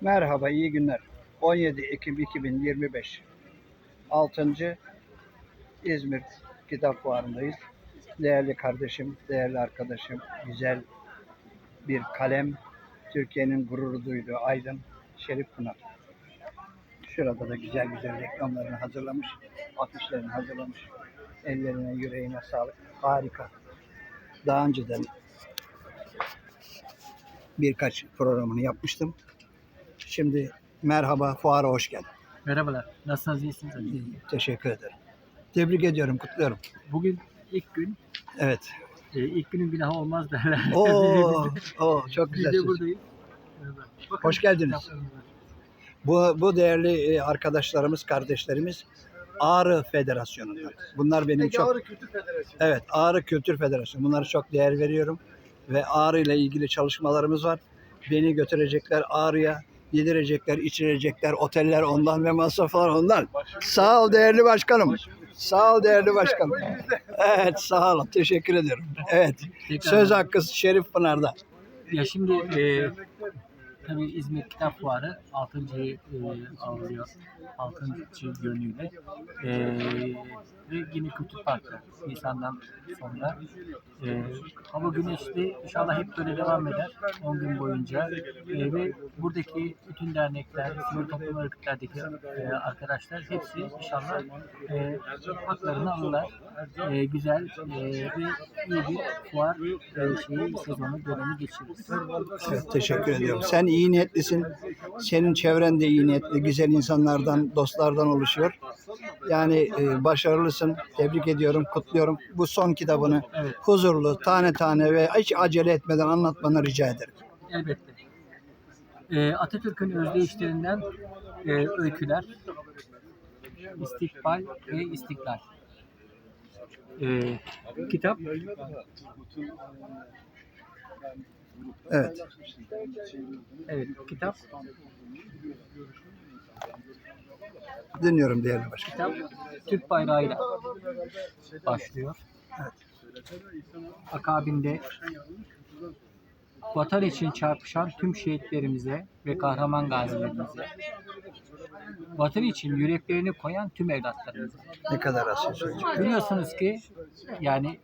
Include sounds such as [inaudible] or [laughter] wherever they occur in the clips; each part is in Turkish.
Merhaba, iyi günler. 17 Ekim 2025. 6. İzmir Kitap Fuarı'ndayız. Değerli kardeşim, değerli arkadaşım, güzel bir kalem, Türkiye'nin gururu duyduğu Aydın Şerif Pınar. Şurada da güzel güzel reklamlarını hazırlamış, afişlerini hazırlamış. Ellerine, yüreğine sağlık. Harika. Daha önceden birkaç programını yapmıştım. Şimdi merhaba fuara hoş geldin. Merhabalar. Nasılsınız? İyisiniz? Teşekkür ederim. Tebrik ediyorum, kutluyorum. Bugün ilk gün. Evet. E, ilk günün günahı olmaz derler. Oo, [laughs] Biz de- oo çok Biz güzel. de söz. buradayız. Bakın, Hoş geldiniz. Bu, bu değerli e, arkadaşlarımız, kardeşlerimiz Ağrı Federasyonu'ndan. Bunlar benim çok... Ağrı Kültür Federasyonu. Evet, Ağrı Kültür Federasyonu. Bunlara çok değer veriyorum. Ve Ağrı ile ilgili çalışmalarımız var. Beni götürecekler Ağrı'ya, yedirecekler, içirecekler, oteller ondan ve masraflar ondan. Sağ ol değerli başkanım. Sağ ol değerli başkanım. Evet, sağ olun. Teşekkür ediyorum. Evet, söz hakkı Şerif Pınar'da. Ya şimdi e, tabii İzmir Kitap Fuarı 6.yı e, ağırlıyor. 6. yönüyle. E, ve yine Kültür Park'ta Nisan'dan sonra. E, hava güneşli. İnşallah hep böyle devam eder. 10 gün boyunca. E, ve buradaki bütün dernekler, sivil toplum örgütlerdeki e, arkadaşlar hepsi inşallah e, haklarını alırlar. E, güzel e, ve iyi bir fuar e, şeyi, sezonu dönemi geçiririz. Evet, teşekkür ediyorum. Sen iyi niyetlisin. Senin çevren de iyi niyetli, güzel insanlardan, dostlardan oluşuyor. Yani e, başarılısın. Tebrik ediyorum, kutluyorum. Bu son kitabını Evet. huzurlu, tane tane ve hiç acele etmeden anlatmanı rica ederim. Elbette. Ee, Atatürk'ün özdeyişlerinden e, öyküler, istikbal ve istiklal. Ee, kitap Evet. evet kitap Dinliyorum değerli başkanım. kitap Türk bayrağıyla başlıyor. Akabinde vatan için çarpışan tüm şehitlerimize ve kahraman gazilerimize, vatan için yüreklerini koyan tüm evlatlarımıza. Ne kadar asil söyleyecek. Biliyorsunuz ki yani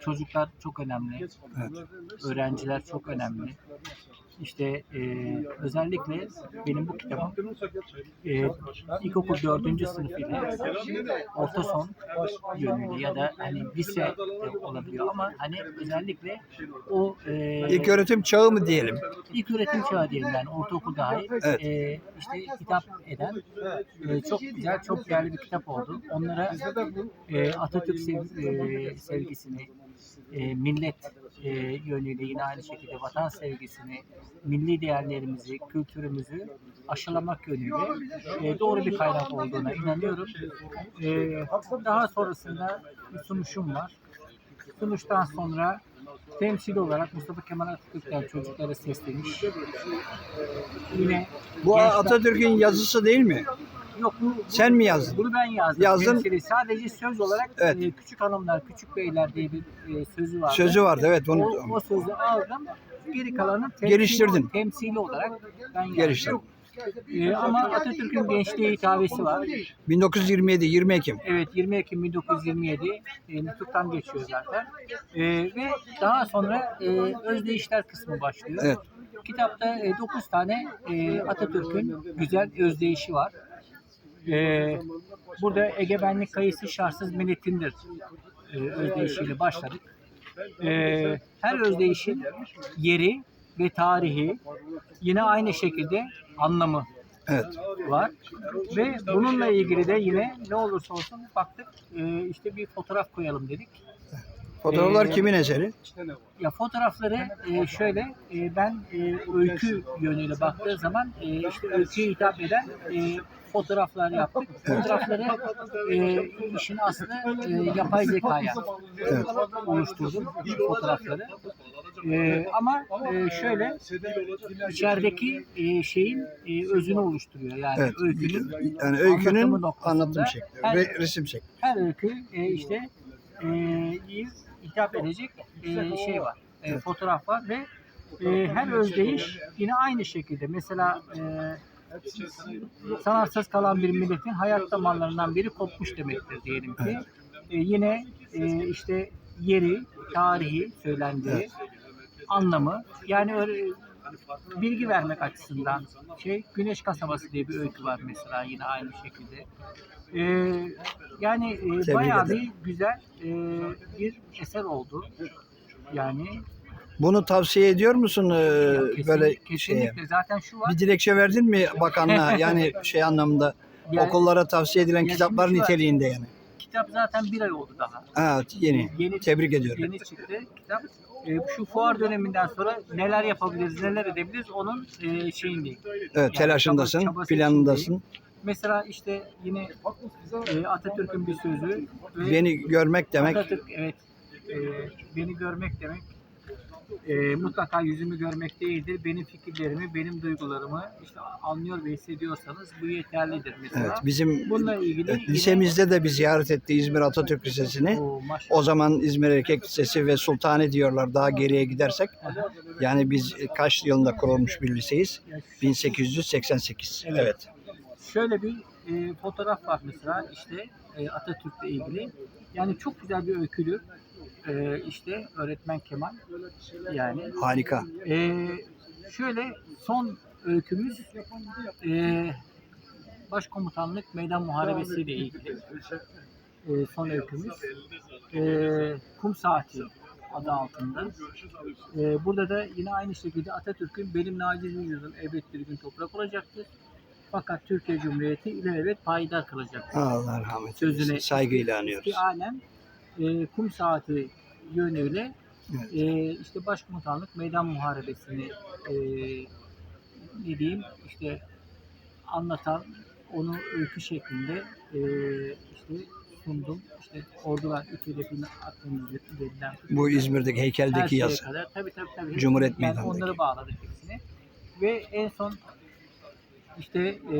çocuklar çok önemli, Evet. öğrenciler çok önemli. İşte e, özellikle benim bu kitabım e, ilkokul dördüncü sınıf ile orta son yönüyle ya da hani lise de olabiliyor ama hani özellikle o e, İlk öğretim çağı mı diyelim? ilk öğretim çağı diyelim yani ortaokul dahil Evet. e, işte hitap eden e, çok güzel çok değerli bir kitap oldu. Onlara e, Atatürk sev- e, sevgisini, e, millet e, yönüyle yine aynı şekilde vatan sevgisini, milli değerlerimizi, kültürümüzü aşılamak yönüyle e, doğru bir kaynak olduğuna inanıyorum. E, daha sonrasında bir sunuşum var. Sunuştan sonra temsil olarak Mustafa Kemal Atatürk'ten çocuklara sesleniş. Yine Bu gençler- Atatürk'ün yazısı değil mi? Yok bu, Sen mi yazdın? Bunu ben yazdım. Yazdın. Temsili. Sadece söz olarak Evet. e, küçük hanımlar, küçük beyler diye bir e, sözü vardı. Sözü vardı evet O, onu o sözü aldım. Geri kalanı temsili, Geliştirdin. temsili olarak ben yazdım. geliştirdim. E, ama Atatürk'ün gençliğe hitabesi var. 1927 20 Ekim. Evet 20 Ekim 1927 e, nutuktan geçiyor zaten. E, ve daha sonra e, özdeyişler kısmı başlıyor. Evet. Kitapta 9 tane e, Atatürk'ün güzel özdeyişi var. E, burada egemenlik kayısı şartsız milletindir e, özdeyişiyle başladık. E, her özdeyişin yeri ve tarihi yine aynı şekilde anlamı Evet. var. Ve bununla ilgili de yine ne olursa olsun baktık e, işte bir fotoğraf koyalım dedik. Fotoğraflar Ee, kimin eseri? Ya fotoğrafları e, şöyle e, ben e, öykü yönüyle baktığı zaman e, işte öyküye hitap eden e, fotoğraflar yaptık. Fotoğrafları e, işin aslı e, yapay zekaya Evet. oluşturdum fotoğrafları. E, ama e, şöyle içerideki e, şeyin e, özünü oluşturuyor. Yani Evet. öykünün Yani öykünün anlatım şekli her- ve resim şekli. her öykü e, işte e, hitap edecek e, şey var. E. Fotoğraf var ve e, her özdeyiş yine aynı şekilde. Mesela e, sanatsız kalan bir milletin hayat damarlarından biri kopmuş demektir diyelim ki. E, yine e, işte yeri, tarihi söylendiği, anlamı yani öyle bilgi vermek açısından şey Güneş Kasabası diye bir öykü var mesela yine aynı şekilde. E, yani e, bayağı bir güzel e, bir eser oldu. Yani Bunu tavsiye ediyor musun e, kesin- böyle kesinlikle şeye? zaten şu var. Bir dilekçe verdin mi bakanlığa? Yani [laughs] şey anlamda yani okullara tavsiye edilen Ya kitaplar niteliğinde yani. Kitap zaten bir ay oldu daha. Ha, yeni. Yeni, Tebrik ediyorum. Yeni çıktı kitap. E, şu fuar döneminden sonra neler yapabiliriz, neler edebiliriz onun e, şeyindeyim. Evet, telaşındasın, çaba- çabası planındasın. Mesela işte yine e, Atatürk'ün bir sözü ve Beni görmek demek Atatürk evet e, beni görmek demek e, mutlaka yüzümü görmek değildir. Benim fikirlerimi, benim duygularımı işte anlıyor ve hissediyorsanız bu yeterlidir mesela. evet bizim Bununla ilgili lisemizde de bir ziyaret etti İzmir Atatürk Lisesi'ni. Oo, maşallah. O zaman İzmir Erkek Lisesi ve Sultani diyorlar daha geriye gidersek. Yani biz kaç yılında kurulmuş bir liseyiz? 1888. Evet. Evet. Şöyle bir e, fotoğraf var mesela işte e, Atatürk'le ilgili. Yani çok güzel bir öykülü. E, işte öğretmen Kemal. Yani Harika. e, şöyle son öykümüz e, Başkomutanlık Meydan Muharebesi ile ilgili. E, son öykümüz. E, Kum Saati adı altında. E, burada da yine aynı şekilde Atatürk'ün benim naciz vücudum elbet bir gün toprak olacaktır. Fakat Türkiye Cumhuriyeti ilelebet payidar kalacaktır. Allah rahmet Sözüne- eylesin. Saygıyla anıyoruz. İstialen e, kum saati yönüyle Evet. e, işte başkomutanlık meydan muharebesini e, ne diyeyim işte anlatan onu öykü şeklinde e, işte sundum. İşte ordular üç hedefini aklımızda Bu İzmir'deki heykeldeki yazı. kadar tabii tabii tabii. Cumhuriyet yani Meydanı'ndaki. onları bağladık hepsini. Ve en son işte e,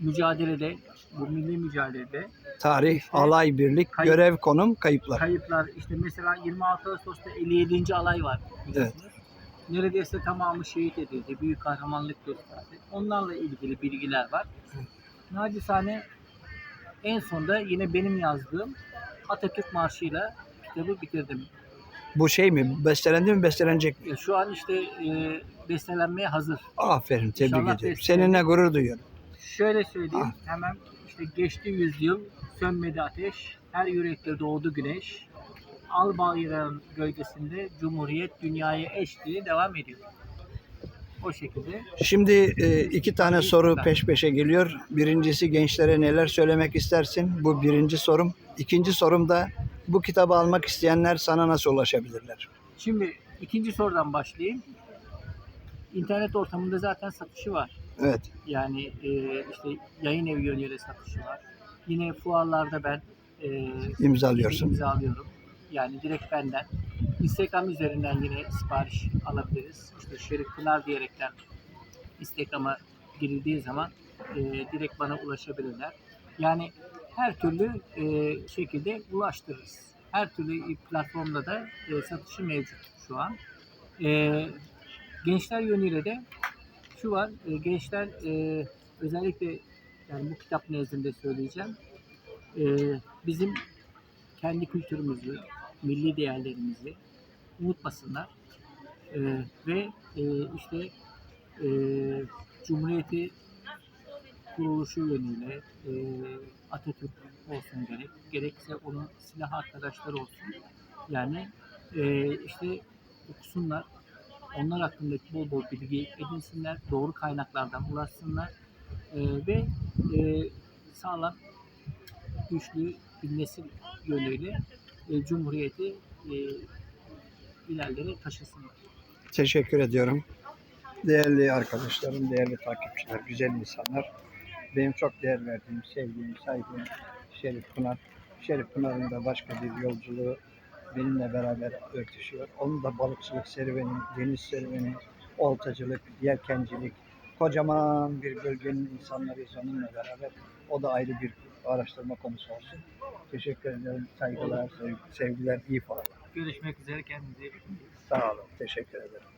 mücadelede bu milli mücadelede Tarih, alay, birlik, Kayıp. görev, konum, kayıplar. kayıplar işte mesela 26 Ağustos'ta 57. alay var. biliyorsunuz. Neredeyse tamamı şehit edildi. Büyük kahramanlık gösterdi. Onlarla ilgili bilgiler var. Nacizane en sonda yine benim yazdığım Atatürk Marşı'yla kitabı bitirdim. Bu şey mi? Bestelendi mi? Bestelenecek mi? Şu an işte e, bestelenmeye hazır. Aferin. Tebrik İnşallah bestelendi. Seninle gurur duyuyorum. Şöyle söyleyeyim hemen işte geçti yüzyıl sönmedi ateş her yürekte doğdu güneş al bayrağın gölgesinde cumhuriyet dünyaya eş diye devam ediyor. O şekilde Şimdi e, iki tane soru peş peşe geliyor. Birincisi gençlere neler söylemek istersin? Bu birinci sorum. İkinci sorum da bu kitabı almak isteyenler sana nasıl ulaşabilirler? şimdi ikinci sorudan başlayayım. İnternet ortamında zaten satışı var. Evet. Yani e, işte yayın evi yönüyle satışı var. Yine fuarlarda ben e, imzalıyorsun. imzalıyorum. Yani direkt benden. Instagram üzerinden yine sipariş alabiliriz. İşte Şerif Pınar diyerekten Instagram'a girildiği zaman e, direkt bana ulaşabilirler. Yani her türlü e, şekilde ulaştırırız. Her türlü platformda da e, satışı mevcut şu an. E, gençler yönüyle de şu var. e, gençler e, özellikle yani bu kitap nezdinde söyleyeceğim. E, bizim kendi kültürümüzü, milli değerlerimizi unutmasınlar. E, ve e, işte e, Cumhuriyeti kuruluşu yönüyle e, Atatürk olsun gerek, gerekse onun silah arkadaşları olsun. Yani e, işte okusunlar, onlar hakkındaki bol bol bilgi edinsinler, doğru kaynaklardan ulaşsınlar e, ve e, sağlam, güçlü bir nesil yönüyle e, Cumhuriyeti e, ilerlere taşısınlar. Teşekkür ediyorum. Değerli arkadaşlarım, değerli takipçiler, güzel insanlar. Benim çok değer verdiğim, sevdiğim, saygım Şerif Pınar. Şerif Pınar'ın da başka bir yolculuğu benimle beraber örtüşüyor. Onun da balıkçılık serüveni, deniz serüveni, oltacılık, yelkencilik, kocaman bir bölgenin insanlarıyız onunla beraber. O da ayrı bir araştırma konusu olsun. Teşekkür ederim. Saygılar, sevgiler, iyi falan. Görüşmek üzere kendinize iyi bakın. Sağ olun. Teşekkür ederim.